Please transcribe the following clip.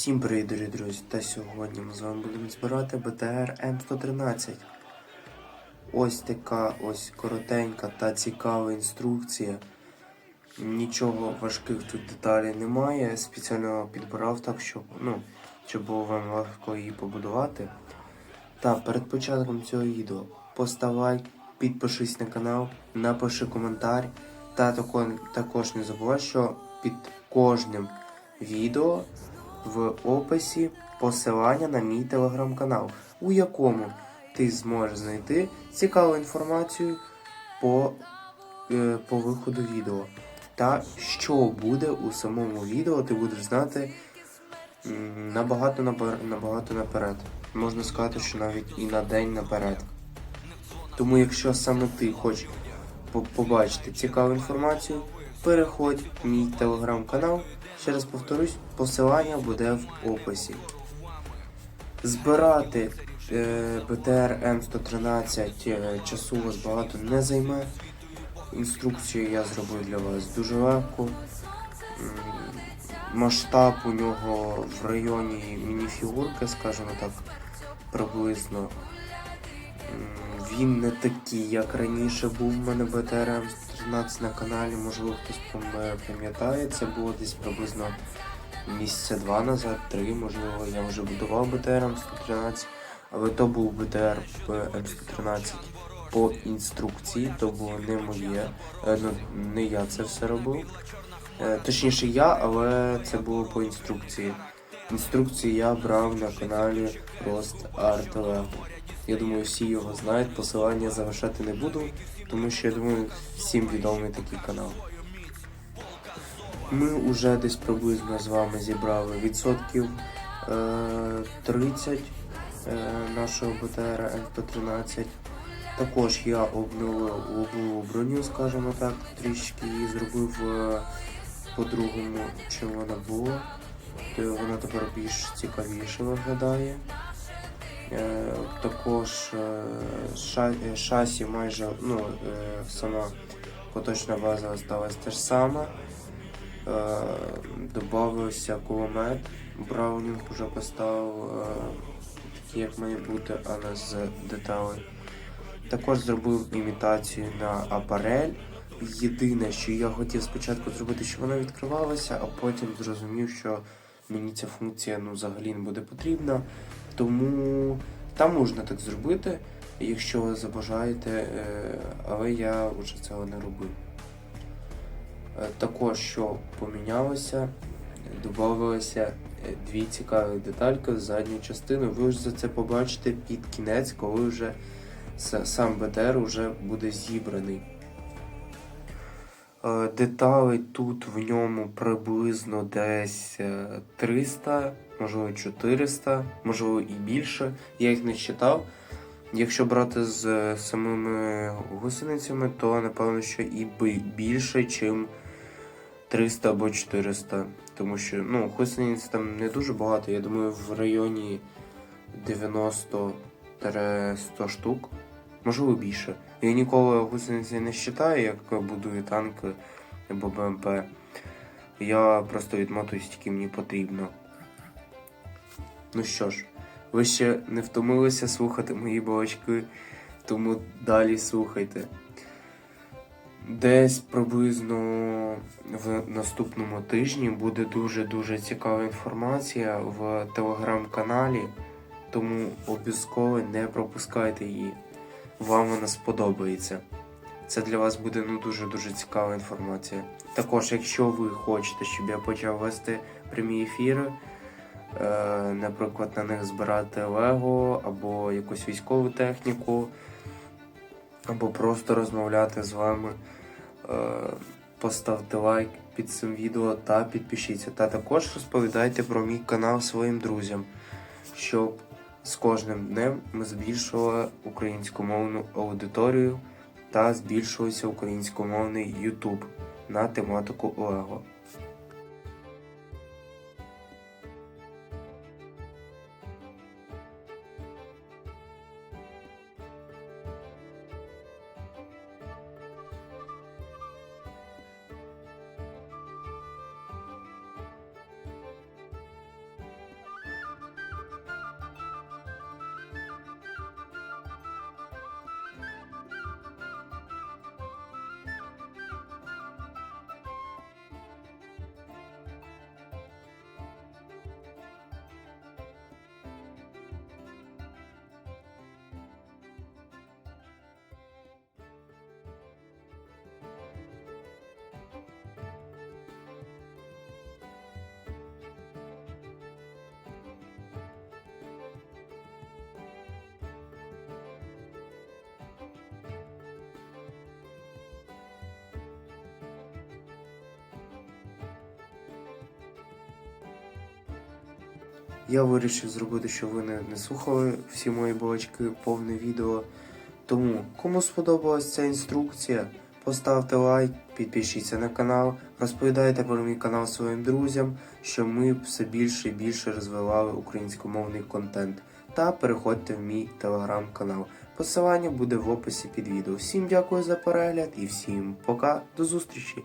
Всім привіт, дорогі друзі! Та сьогодні ми з вами будемо збирати БТР М113. Ось така ось коротенька та цікава інструкція. Нічого важких тут деталей немає. Спеціально підбирав так, щоб, ну, щоб було вам легко її побудувати. Та перед початком цього відео постав підпишись на канал, напиши коментар. Та також не забувай, що під кожним відео в описі посилання на мій телеграм-канал, у якому ти зможеш знайти цікаву інформацію по, е, по виходу відео. Та що буде у самому відео, ти будеш знати набагато набагато наперед. Можна сказати, що навіть і на день наперед. Тому, якщо саме ти хочеш побачити цікаву інформацію, переходь в мій телеграм-канал. Ще раз повторюсь, посилання буде в описі. Збирати е, БТР М113 е, часу у вас багато не займе. Інструкцію я зробив для вас дуже легко. Масштаб у нього в районі мініфігурки, скажімо так, приблизно. Він не такий, як раніше був в мене БТР М113 на каналі, можливо хтось пам'ятає, це було десь приблизно місяця два назад, три, можливо, я вже будував БТР М113, але то був БТР М113 по інструкції, то було не моє, е, ну, не я це все робив. Е, Точніше я, але це було по інструкції. Інструкції я брав на каналі Рост Lego. Я думаю, всі його знають, посилання залишати не буду, тому що я думаю, всім відомий такий канал. Ми вже десь приблизно з вами зібрали відсотків е, 30 е, нашого БТР М113. Також я обновив лобову броню, скажімо так, трішки її зробив е, по-другому, чим вона була. То вона тепер більш цікавіше виглядає. Е, також е, е, шасі майже ну, сама поточна база залишилась те сама. Добавився кулемет. Браунінг вже поставив такий, як має бути, а не з деталей. Також зробив імітацію на апарель. Єдине, що я хотів спочатку зробити, щоб вона відкривалася, а потім зрозумів, що мені ця функція ну, взагалі не буде потрібна. Тому там можна так зробити, якщо ви забажаєте, е, але я вже цього не робив. Е, Також, що помінялося, додавалося е, дві цікаві детальки з задньої частини. Ви ж за це побачите під кінець, коли вже сам БТР вже буде зібраний. Е, Деталей тут в ньому приблизно десь е, 300, можливо 400, можливо і більше. Я їх не читав. Якщо брати з е, самими гусеницями, то напевно, що і більше, ніж 300 або 400. Тому що ну, гусениць там не дуже багато, я думаю, в районі 90-100 штук, можливо більше. Я ніколи гусениці не вважаю, як будую танки або БМП. Я просто відмотую стільки мені потрібно. Ну що ж, ви ще не втомилися слухати мої балачки, тому далі слухайте. Десь приблизно в наступному тижні буде дуже-дуже цікава інформація в телеграм-каналі, тому обов'язково не пропускайте її. Вам вона сподобається. Це для вас буде ну дуже-дуже цікава інформація. Також, якщо ви хочете, щоб я почав вести прямі ефіри, е, наприклад, на них збирати Лего або якусь військову техніку, або просто розмовляти з вами, е, поставте лайк під цим відео та підпишіться. Та також розповідайте про мій канал своїм друзям, щоб з кожним днем ми збільшували українськомовну аудиторію та збільшувався українськомовний YouTube на тематику Лего. Я вирішив зробити, щоб ви не, не слухали всі мої балачки, повне відео. Тому, кому сподобалась ця інструкція, поставте лайк, підпишіться на канал, розповідайте про мій канал своїм друзям, щоб ми все більше і більше розвивали українськомовний контент. Та переходьте в мій телеграм-канал. Посилання буде в описі під відео. Всім дякую за перегляд і всім пока, до зустрічі!